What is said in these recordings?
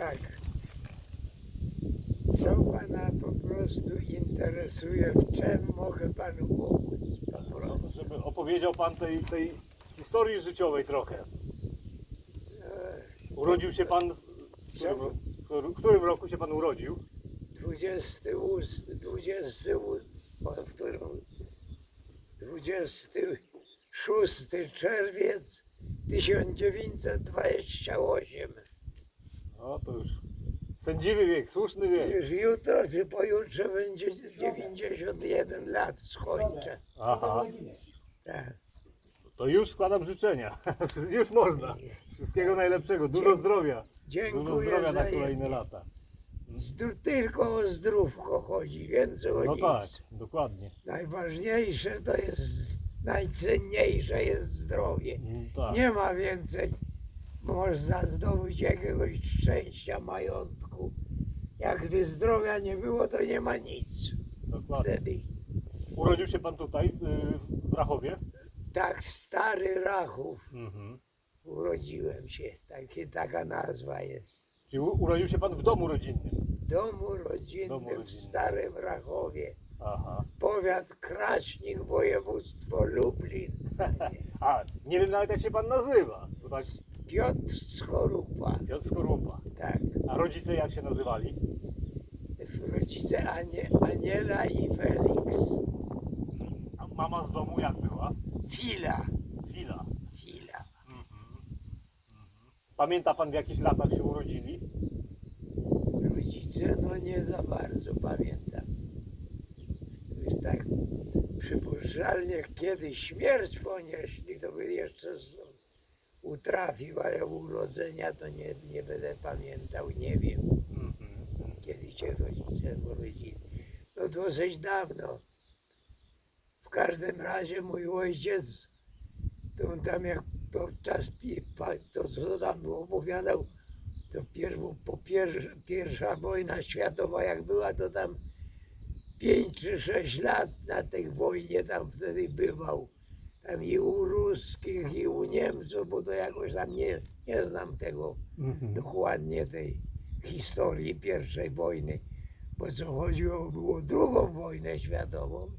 tak. Co pana po prostu interesuje, w czym mogę panu pomóc? Po prostu. Żeby opowiedział pan tej, tej historii życiowej trochę. E, Urodził się pan. W którym, ro- w którym roku się pan urodził? 28, 28, o, w którym 26 czerwiec 1928. To już sędziwy wiek, słuszny wiek. Już jutro czy pojutrze będzie 91 lat skończę. Aha, Tak. to już składam życzenia. Już można. Wszystkiego najlepszego, dużo zdrowia. Dużo Dziękuję zdrowia na kolejne lata. Zdró- tylko o zdrówko chodzi, więcej o No nic. tak, dokładnie. Najważniejsze to jest, najcenniejsze jest zdrowie. Mm, Tak. Nie ma więcej. Można zdobyć jakiegoś szczęścia, majątku. Jakby zdrowia nie było, to nie ma nic Dokładnie. wtedy. Urodził się pan tutaj, y, w Rachowie? Tak stary Rachów Mhm. urodziłem się. Takie, taka nazwa jest. Czyli u- urodził się pan w domu rodzinnym? W domu rodzinnym Domu w rodzinnym. Starym Rachowie. Aha. Powiat Kraśnik, województwo Lublin. A, nie wiem nawet jak się pan nazywa. To tak Piotr Skorupa. Piotr Skorupa. Tak. A rodzice jak się nazywali? Rodzice Anie, Aniela i Felix. A mama z domu jak była? Fila. Fila. Fila. Pamięta pan w jakich latach się urodzili? Rodzice, no nie za bardzo pamiętam. Już tak przypuszczalnie kiedyś śmierć ponieśli, to by jeszcze z, utrafił, ale urodzenia to nie, nie będę pamiętał, nie wiem, kiedy się rodzice urodzili. No dosyć dawno. W każdym razie mój ojciec, to on tam jak podczas to co tam opowiadał, to pier, po pier, pierwsza wojna światowa jak była, to tam pięć czy sześć lat na tej wojnie tam wtedy bywał. Tam i u ruskich, i u Niemców, bo to jakoś tam nie, nie znam tego dokładnie tej historii pierwszej wojny. Bo co chodziło, było drugą wojnę światową,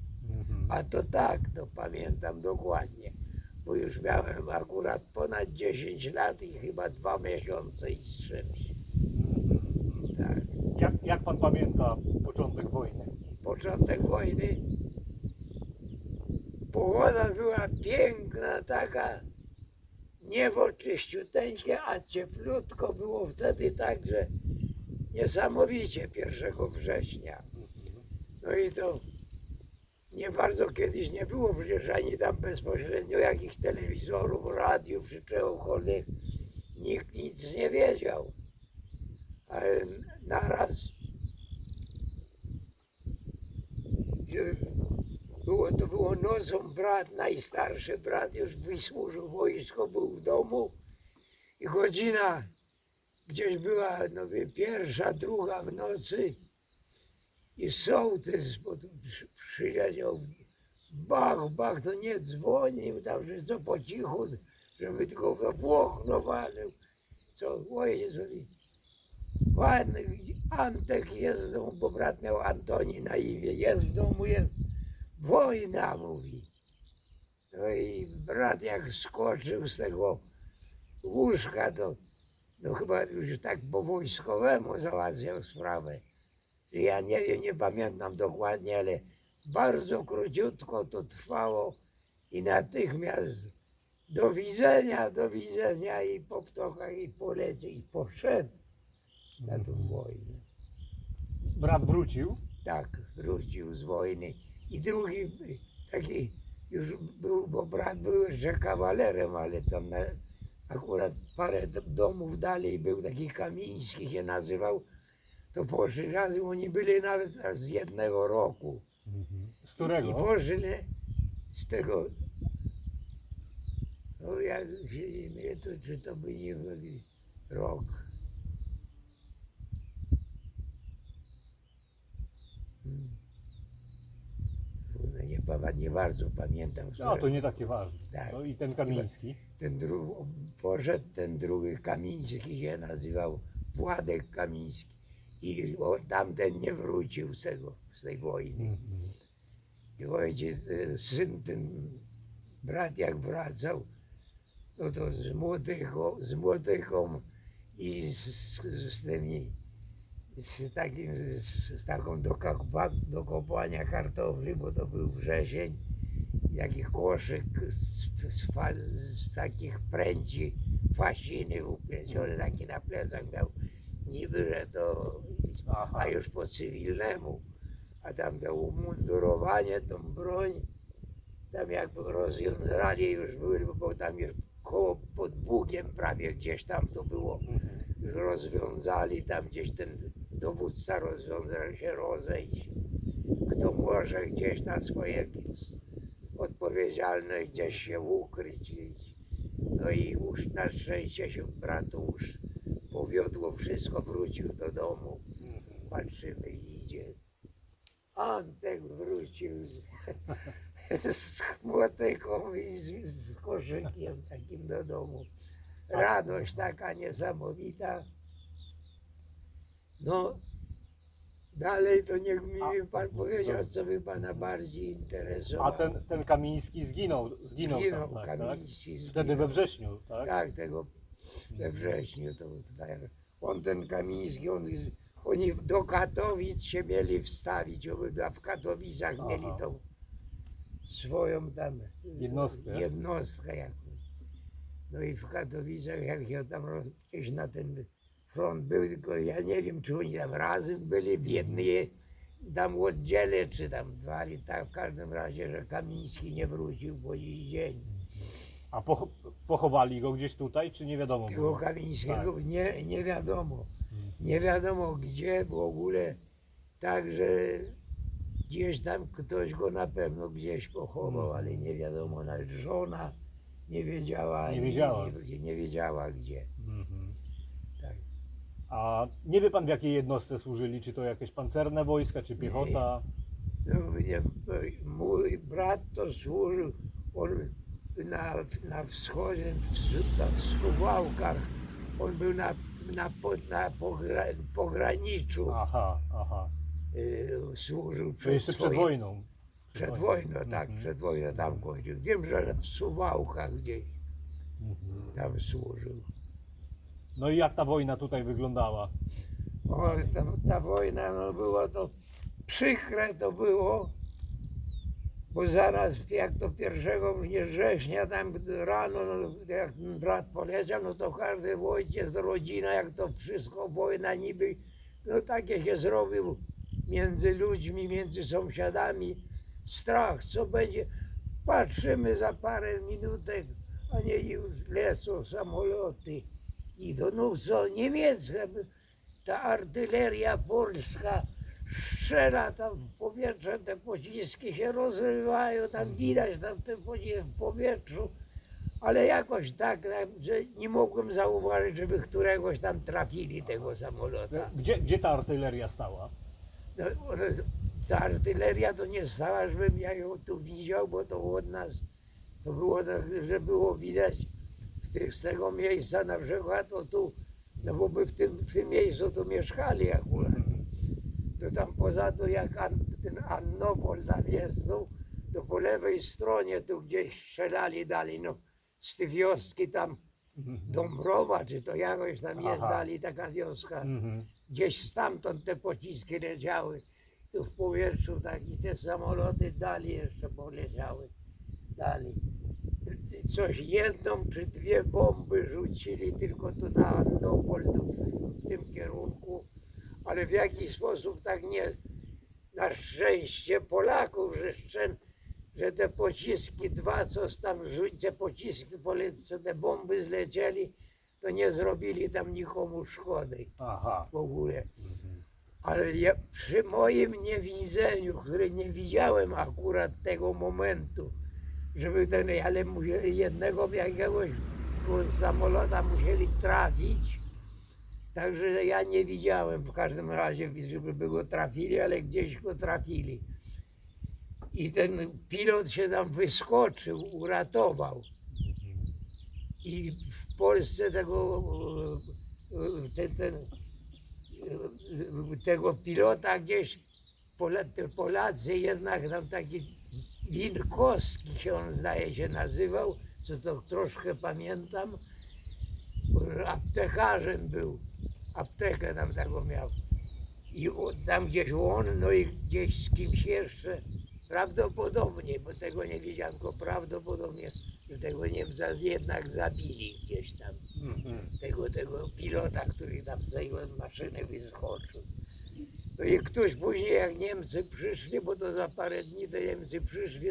a to tak, to pamiętam dokładnie. Bo już miałem akurat ponad 10 lat i chyba dwa miesiące i z czymś. Tak. Jak, jak pan pamięta początek wojny? Początek wojny. Pogoda była piękna, taka niebo czyściuteńkie, a cieplutko było wtedy tak, że niesamowicie 1 września. No i to nie bardzo kiedyś nie było przecież ani tam bezpośrednio jakichś telewizorów, radiów czy czegokolwiek. Nikt nic nie wiedział. Ale naraz było, to było nocą brat, najstarszy brat już wysłużył wojsko, był w domu i godzina gdzieś była no, wie, pierwsza, druga w nocy i sołtys bo tu przy- przyleciał, bach, bach, to nie dzwonił tam, że co po cichu, żeby tylko w okno walił, co ojciec mówi, ładny, Antek jest w domu, bo brat miał Antoni na imię, jest w domu, jest, wojna mówi. No i brat jak skoczył z tego łóżka, to no chyba już tak po wojskowemu załatwiał sprawę. Ja nie wiem, nie pamiętam dokładnie, ale bardzo króciutko to trwało i natychmiast do widzenia, do widzenia i po ptokach i poleciał i poszedł na tą wojnę. Brat wrócił. Tak, wrócił z wojny. I drugi taki już był, bo brat był jeszcze kawalerem, ale tam na, akurat parę domów dalej był taki Kamiński się nazywał. To poszli razem, oni byli nawet z jednego roku. Z I którego? poszli z tego, no jak się nie to, czy to by nie był rok. Hmm. No nie, bardzo pamiętam. Którego. to nie takie ważne. Tak. No i ten Kamiński. Ten drugi, poszedł ten drugi Kamiński się nazywał Władek Kamiński. I on, tamten nie wrócił z tego, z tej wojny. Mhm. I ojciec, e, syn ten, brat jak wracał, no to z młodychą, z młodychą i z, z, z tymi, z takim, z, z taką do, do kopania kartofli, bo to był wrzesień, jakiś koszyk z, z, fa, z takich pręci fasiny upleciony, taki na plecach miał, niby, że to, a już po cywilnemu, a tam to umundurowanie, tą broń, tam jak rozwiązali już były, bo tam już koło pod Bugiem prawie gdzieś tam to było, Mhm. już rozwiązali, tam gdzieś ten dowódca rozwiązał się rozejść. Kto może gdzieś na swoje odpowiedzialność gdzieś się ukryć. No i już na szczęście się bratu już powiodło, wszystko wrócił do domu. Patrzymy, idzie. Antek wrócił z, z młotyką i z, z koszykiem takim do domu. Radość taka niesamowita. No, dalej to niech mi A- pan powiedział, co by pana bardziej interesowało. A ten, ten Kamiński zginął, zginął, Zginął tam, tak, tak? Kamiński, Wtedy zginął. we wrześniu, tak? Tak, tego we wrześniu to tutaj. On ten Kamiński, on, oni do Katowic się mieli wstawić, a w Katowicach Aha. mieli tą swoją tam Jednostkę. jednostkę jakąś. No i w Katowicach, jak się tam roz- gdzieś na ten front był, tylko ja nie wiem, czy oni tam razem byli w jednej tam oddziale, czy tam dwa, ale tak w każdym razie, że Kamiński nie wrócił po dziś dzień. A poch pochowali go gdzieś tutaj, czy nie wiadomo Tego było? Kamińskiego Tak. nie, nie wiadomo. Nie wiadomo gdzie w ogóle. Także gdzieś tam ktoś go na pewno gdzieś pochował, Mhm. ale nie wiadomo, nawet żona nie wiedziała. Nie wiedziała. Nie, nie wiedziała gdzie. A nie wie pan w jakiej jednostce służyli? Czy to jakieś pancerne wojska, czy piechota? No, mnie, mój brat to służył, on na, na wschodzie, w, Su- na Suwałkach, on był na, na, po- na pogra, pograniczu. Aha, aha. y, służył To przed, jeszcze przed swoim- wojną. Przed wojną, tak, Mhm. przed wojną tam kończył. Wiem, że w Suwałkach gdzieś Mhm. tam służył. No i jak ta wojna tutaj wyglądała? O, ta, ta wojna, no było to przykre to było, bo zaraz jak to 1 września tam rano, no, jak brat poleciał, no to każdy ojciec, rodzina, jak to wszystko, wojna niby, no takie się zrobił między ludźmi, między sąsiadami, strach, co będzie. Patrzymy za parę minutek, a nie już lecą samoloty, idą, no co, niemieckie, ta artyleria polska strzela tam w powietrze, te pociski się rozrywają, tam widać tam te pociski w powietrzu, ale jakoś tak, że nie mogłem zauważyć, żeby któregoś tam trafili tego samolota. Gdzie, gdzie ta artyleria stała? No, ta artyleria to nie stała, żebym ja ją tu widział, bo to od nas, to było tak, że było widać tych, z tego miejsca na przykład, to tu, no bo my w tym, w tym miejscu tu mieszkali akurat. To tam poza to jak An, ten Annopol tam jest, no, to po lewej stronie tu gdzieś strzelali dalej, no z tej wioski tam Dąbrowa, czy to jakoś tam jest Aha. dalej taka wioska Mhm. gdzieś stamtąd te pociski leciały. Tu w powietrzu tak i te samoloty dalej jeszcze poleciały. Dalej. Coś jedną czy dwie bomby rzucili tylko tu na Annopol, w, tym kierunku, ale w jakiś sposób tak nie, na szczęście Polaków, że, szczę, że te pociski dwa, co tam rzuci, te pociski, co te bomby zlecieli, to nie zrobili tam nikomu szkody Aha. w ogóle. Mhm. Ale ja, przy moim niewidzeniu, które nie widziałem akurat tego momentu, żeby ten, ale musieli jednego jakiegoś samolota musieli trafić. Także ja nie widziałem w każdym razie, żeby by go trafili, ale gdzieś go trafili. I ten pilot się tam wyskoczył, uratował. I w Polsce tego, ten, tego pilota gdzieś Polacy jednak tam taki Winkowski się on zdaje się nazywał, co to troszkę pamiętam. Aptekarzem był. Aptekę tam taką miał. I tam gdzieś on, no i gdzieś z kimś jeszcze. Prawdopodobnie, bo tego nie wiedziałem, tylko prawdopodobnie, że tego Niemca jednak zabili gdzieś tam Mhm. tego, tego pilota, który tam z tej maszyny wyskoczył. No i ktoś później, jak Niemcy przyszli, bo to za parę dni te Niemcy przyszli,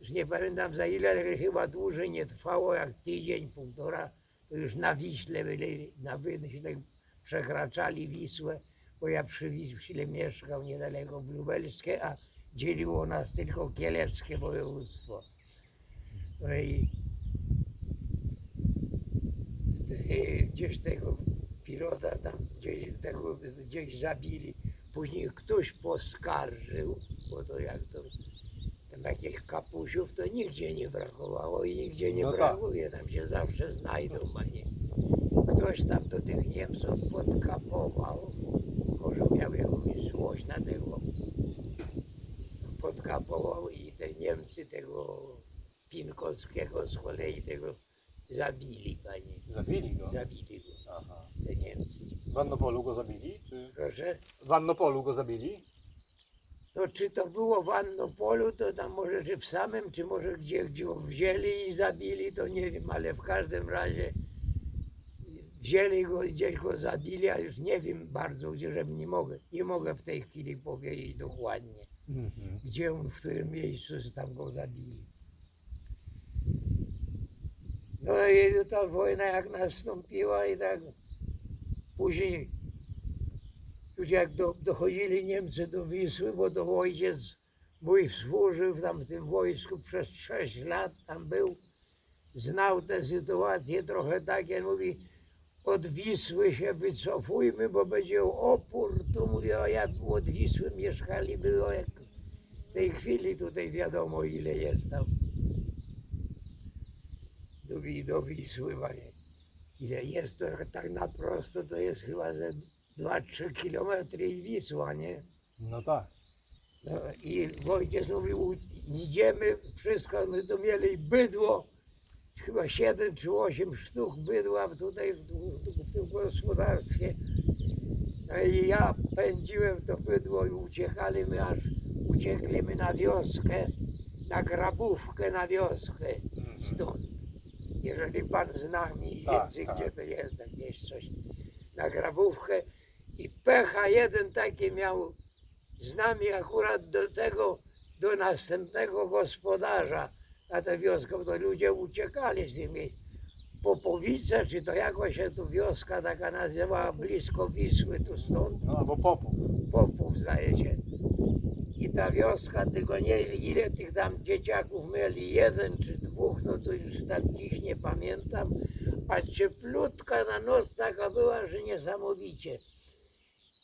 już nie pamiętam za ile, ale chyba dłużej nie trwało, jak tydzień, półtora, to już na Wiśle byli, na Wyśle przekraczali Wisłę, bo ja przy Wiśle mieszkał niedaleko w Lubelskie, a dzieliło nas tylko kieleckie województwo. No i e, gdzieś tego pilota tam gdzieś, tego, gdzieś zabili. Później ktoś poskarżył, bo to jak to tam jakichś kapusiów to nigdzie nie brakowało i nigdzie nie No tak. brakuje, tam się zawsze znajdą, panie. Ktoś tam do tych Niemców podkapował, może miał jakąś złość na tego, podkapował i te Niemcy tego Pinkowskiego z kolei tego zabili, panie. Zabili go. Zabili go, Aha. te Niemcy. W Annopolu go zabili? Czy... Proszę? W Annopolu go zabili? No czy to było w Annopolu, to tam może czy w samym, czy może gdzie, gdzie go wzięli i zabili, to nie wiem, ale w każdym razie wzięli go, gdzieś go zabili, a już nie wiem bardzo, gdzie, żebym nie mogę, nie mogę w tej chwili powiedzieć dokładnie, Mhm. gdzie on, w którym miejscu tam go zabili. No i ta wojna jak nastąpiła i tak później już jak do, dochodzili Niemcy do Wisły, bo to ojciec mój służył tam w tym wojsku przez 6 lat, tam był, znał tę sytuację trochę tak, jak mówi, od Wisły się wycofujmy, bo będzie opór. Tu mówię, a jak od Wisły mieszkali, było jak w tej chwili tutaj wiadomo ile jest tam do, do Wisły, panie. Ile jest to tak na prosto, to jest chyba ze 2-3 kilometry i Wisła, nie? No tak. No, I ojciec mówił, "U- idziemy, wszystko, my tu mieli bydło, chyba 7 czy 8 sztuk bydła tutaj w, w, w tym gospodarstwie. No i ja pędziłem to bydło i uciekaliśmy aż, uciekliśmy na wioskę, na grabówkę na wioskę stąd. Jeżeli pan zna mniej Tak, więcej, tak. gdzie to jest, gdzieś coś, na grabówkę i pecha jeden taki miał z nami akurat do tego, do następnego gospodarza na tę wioskę, bo to ludzie uciekali z miejsc. Popowice, czy to jakoś się tu wioska taka nazywała, blisko Wisły, tu stąd, No albo Popów. Popów zdaje się. I ta wioska, tylko nie ile tych tam dzieciaków mieli, jeden czy dwóch, no to już tam dziś nie pamiętam, a cieplutka na noc taka była, że niesamowicie.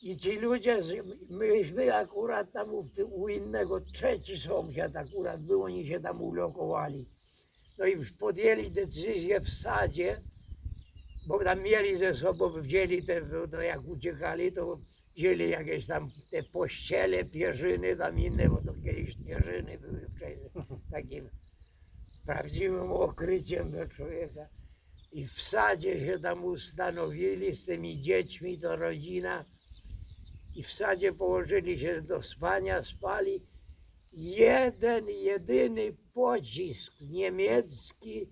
I ci ludzie, myśmy akurat tam u, u innego, trzeci sąsiad akurat był, oni się tam ulokowali. No i już podjęli decyzję w sadzie, bo tam mieli ze sobą, wzięli te, no jak uciekali, to wzięli jakieś tam te pościele, pierzyny tam inne, bo to kiedyś pierzyny były takim prawdziwym okryciem do człowieka. I w sadzie się tam ustanowili z tymi dziećmi, to rodzina. I w sadzie położyli się do spania, spali. Jeden, jedyny pocisk niemiecki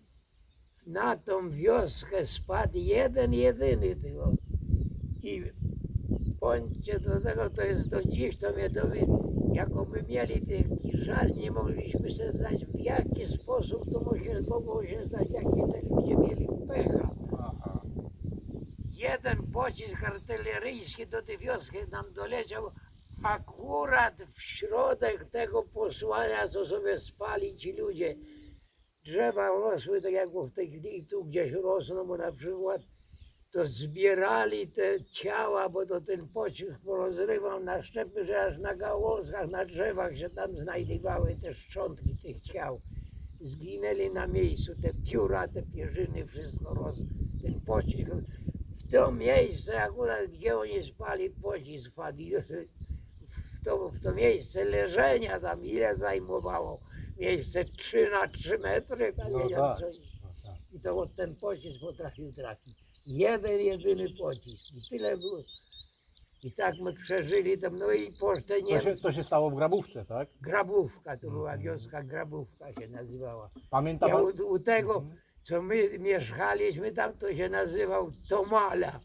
na tą wioskę spadł. Jeden, jedyny tylko. I bądźcie do tego, to jest do dziś, to mnie to my, jako my mieli taki żal, nie mogliśmy sobie zdać w jaki sposób to mogło się zdać, jakie te ludzie mieli pecha. Jeden pocisk artyleryjski do tej wioski nam doleciał akurat w środek tego posłania, co sobie spali ci ludzie. Drzewa rosły tak jak w tej chwili tu gdzieś rosną, bo na przykład to zbierali te ciała, bo to ten pocisk porozrywał na szczepy, że aż na gałązkach, na drzewach się tam znajdowały te szczątki tych ciał. Zginęli na miejscu, te pióra, te pierzyny, wszystko rosło. Ten pocisk w to miejsce akurat, gdzie oni spali pocisk wpadł, i w to, w to miejsce leżenia tam ile zajmowało? Miejsce 3 na 3 metry, panie No tak. Janconie. No tak. I to od ten pocisk potrafił trafić. Jeden, jedyny pocisk. I tyle było. I tak my przeżyli tam, no i poszte Co nie się, co się stało w Grabówce, tak? Grabówka, to była Mhm. wioska Grabówka się nazywała. Pamięta Ja u, u tego, Mhm. Co my mieszkaliśmy tam, to się nazywał Tomala.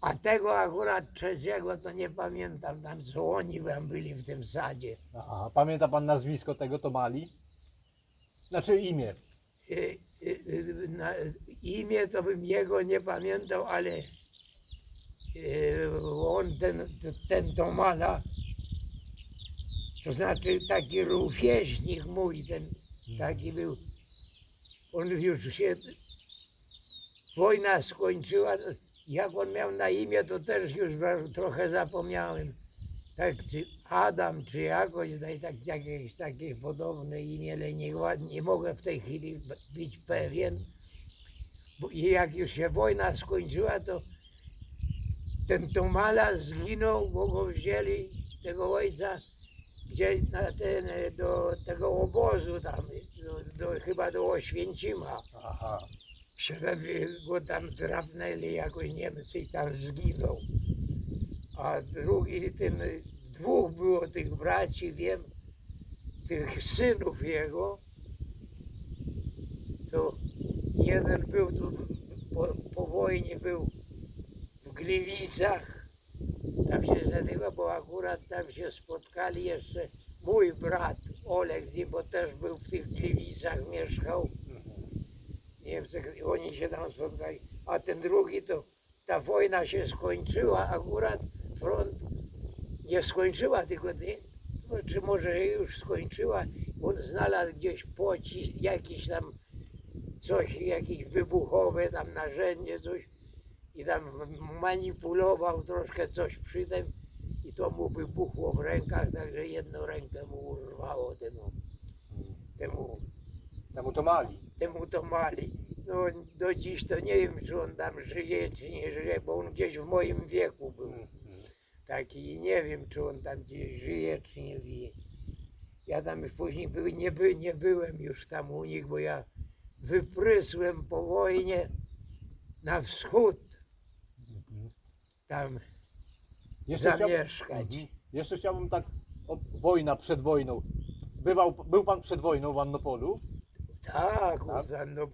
A tego akurat trzeciego to nie pamiętam, tam co oni tam byli w tym sadzie. Aha, pamięta pan nazwisko tego Tomali? Znaczy imię. Y, y, y, na, imię to bym jego nie pamiętał, ale y, on, ten, ten Tomala, to znaczy taki rówieśnik mój, ten taki był, on już się, wojna skończyła, jak on miał na imię, to też już trochę zapomniałem. Tak, czy Adam, czy jakoś, daj, tak, jakieś takie podobne imię, ale nie, nie mogę w tej chwili być pewien. I jak już się wojna skończyła, to ten Tomala zginął, bo go wzięli, tego ojca, gdzie na ten, e, do tego obozu tam, do, do, chyba do Oświęcima. Aha. E, go tam drapnęli jakoś Niemcy i tam zginął. A drugi, ten, e, dwóch było tych braci, wiem, tych synów jego, to jeden był tu po, po wojnie był w Gliwicach, tam się nazywa, bo akurat tam się spotkali jeszcze mój brat nim, bo też był w tych Gliwicach, mieszkał. Niemcy, oni się tam spotkali. A ten drugi to ta wojna się skończyła, akurat front nie skończyła, tylko nie, no, czy może już skończyła, on znalazł gdzieś pocisk, jakiś tam coś, jakieś wybuchowe tam narzędzie, coś i tam manipulował troszkę coś przy tym i to mu wybuchło w rękach, także jedną rękę mu urwało temu, temu Temu Tomali. temu to mali. No do dziś to nie wiem, czy on tam żyje, czy nie żyje, bo on gdzieś w moim wieku był taki i nie wiem, czy on tam gdzieś żyje, czy nie wie. Ja tam już później nie, by, nie byłem już tam u nich, bo ja wyprysłem po wojnie na wschód tam zamieszkać. Mhm. Jeszcze chciałbym tak, o, wojna przed wojną. Bywał, był pan przed wojną w Annopolu? Tak, Tak? No,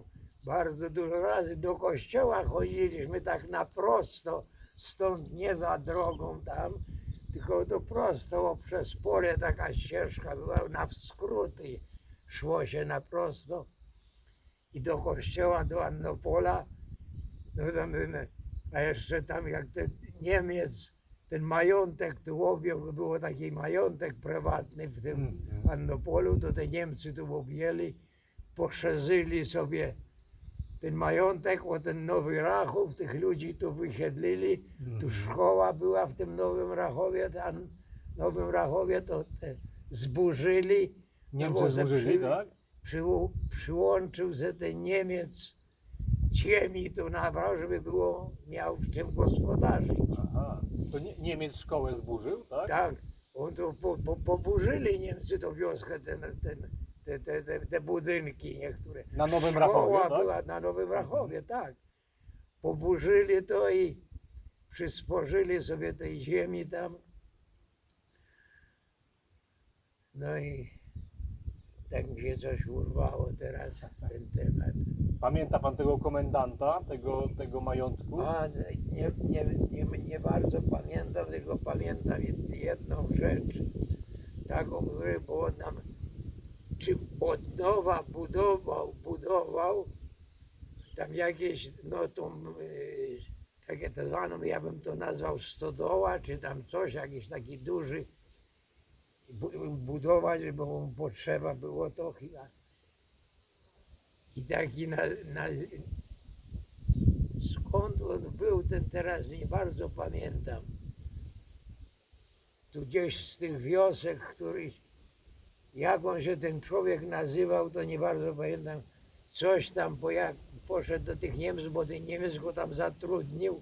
bardzo dużo razy do kościoła chodziliśmy tak na prosto, stąd nie za drogą tam, tylko to prosto o, przez pole taka ścieżka była na skróty, szło się na prosto i do kościoła, do Annopola, no tam, a jeszcze tam jak ten Niemiec, ten majątek tu objął, było taki majątek prywatny w tym Mhm. Annopolu, to te Niemcy tu objęli, poszerzyli sobie ten majątek o ten nowy Rachów, tych ludzi tu wysiedlili, tu Mhm. szkoła była w tym nowym Rachowie, tam nowym Rachowie to zburzyli. no Niemcy ze złożyli, przy- tak? Przył, przyłączył się ten Niemiec ziemi tu nabrał, żeby było, miał w czym gospodarzyć. Aha. To nie, Niemiec szkołę zburzył, tak? Tak, on to po, po, poburzyli Niemcy tą wioskę, ten, ten, te, te, te, te budynki niektóre. Na Nowym Szkoła Rachowie, tak? była na Nowym Rachowie, tak. Poburzyli to i przysporzyli sobie tej ziemi tam. No i tak mi się coś urwało teraz ten temat. Pamięta pan tego komendanta, tego, tego majątku? A, nie, nie, nie, nie bardzo pamiętam, tylko pamiętam jed- jedną rzecz, taką, której było nam, czy od nowa budował, budował tam jakieś, no tą, y, takie tak zwaną, ja bym to nazwał stodoła, czy tam coś, jakiś taki duży, bu- budować, bo mu potrzeba było to chyba. I taki na, na, skąd on był, ten teraz nie bardzo pamiętam. Tu gdzieś z tych wiosek, któryś, jak on się ten człowiek nazywał, to nie bardzo pamiętam. Coś tam, bo jak poszedł do tych Niemców, bo ten Niemiec go tam zatrudnił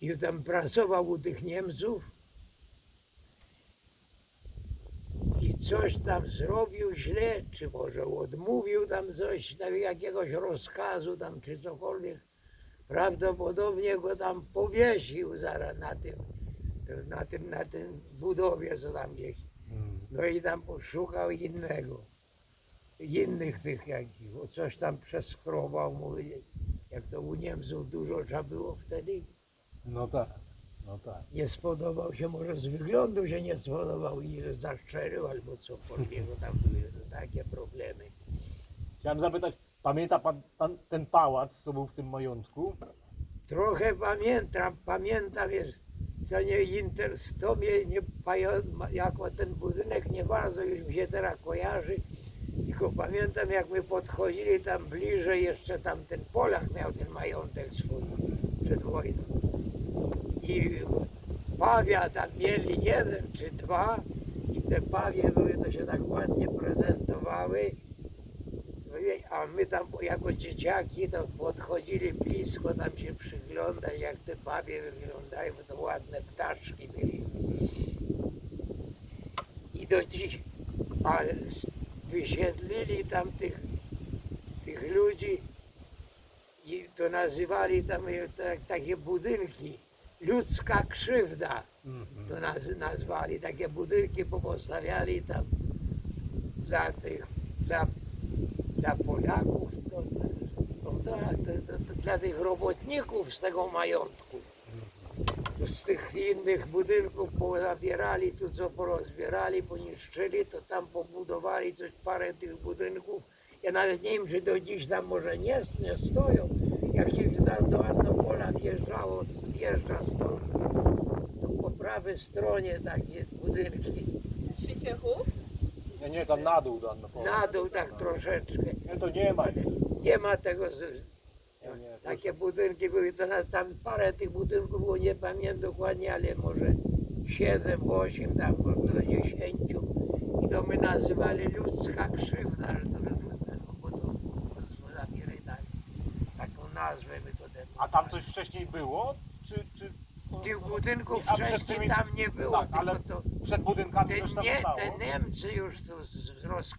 i tam pracował u tych Niemców i coś tam zrobił źle, czy może odmówił tam coś, tam jakiegoś rozkazu tam, czy cokolwiek. Prawdopodobnie go tam powiesił zaraz na tym, na tym, na tym budowie, co tam gdzieś. Mm. No i tam poszukał innego, innych tych jakich, bo coś tam przeskrobał, mówi, jak to u Niemców dużo trzeba było wtedy. No tak, no tak. Nie spodobał się, może z wyglądu się nie spodobał i że zaszczerzył albo cokolwiek, bo tam były takie problemy. Chciałem zapytać, pamięta pan, pan ten pałac, co był w tym majątku? Trochę pamiętam, pamiętam, jest, co nie inter, to mnie nie, jako ten budynek nie bardzo już mi się teraz kojarzy, tylko pamiętam jak my podchodzili tam bliżej, jeszcze tam ten Polak miał ten majątek swój przed wojną. I pawia tam mieli jeden czy dwa i te pawie były, to się tak ładnie prezentowały. No A my tam jako dzieciaki to podchodzili blisko tam się przyglądać jak te pawie wyglądają, bo to ładne ptaszki byli. I do dziś, a wysiedlili tam tych, tych ludzi i to nazywali tam tak, takie budynki. Ludzka krzywda Mhm. to naz, nazwali, takie budynki popostawiali tam dla tych, dla, dla Polaków, to, to, to, to, to dla tych robotników z tego majątku. To z tych innych budynków pozabierali, tu co porozbierali, poniszczyli, to tam pobudowali coś, parę tych budynków. Ja nawet nie wiem, czy do dziś tam może nie, nie stoją. Jak się tam do Arnopola wjeżdżało, wjeżdża stąd, to po prawej stronie takie budynki. Świeciechów? Nie, nie, tam na dół do Annopola. Na dół tak troszeczkę. Nie, to nie ma. Ale nie ma tego, z- Nie, nie, takie budynki były, to na, tam parę tych budynków było, nie pamiętam dokładnie, ale może 7, 8, tam do 10. I to my nazywali ludzka krzywda, że to ludzka, no bo to zabieraj tak, taką nazwę my to. A tam coś wcześniej było? Czy, czy... Tych budynków A przed wcześniej tymi- tam nie było, Tak, ale tylko to przed budynkami te, coś tam nie, stało? te Niemcy już to z- roz,